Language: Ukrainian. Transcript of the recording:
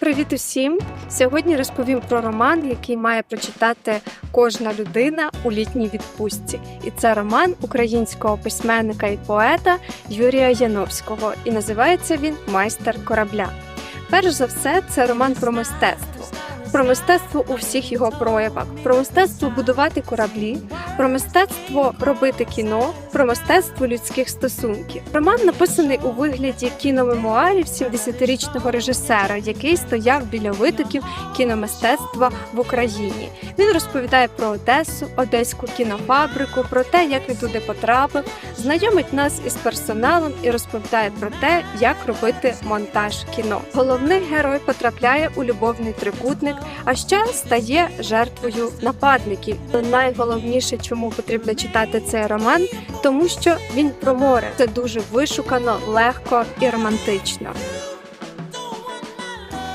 Привіт усім! Сьогодні розповім про роман, який має прочитати кожна людина у літній відпустці. І це роман українського письменника і поета Юрія Яновського. І називається він Майстер корабля. Перш за все, це роман про мистецтво. Про мистецтво у всіх його проявах, про мистецтво будувати кораблі, про мистецтво робити кіно, про мистецтво людських стосунків. Роман написаний у вигляді кіномемуарів 70-річного режисера, який стояв біля витоків кіномистецтва в Україні. Він розповідає про Одесу, одеську кінофабрику, про те, як він туди потрапив, знайомить нас із персоналом і розповідає про те, як робити монтаж кіно. Головний герой потрапляє у любовний трикутник, а ще стає жертвою нападників. Найголовніше, чому потрібно читати цей роман, тому що він про море. Це дуже вишукано, легко і романтично.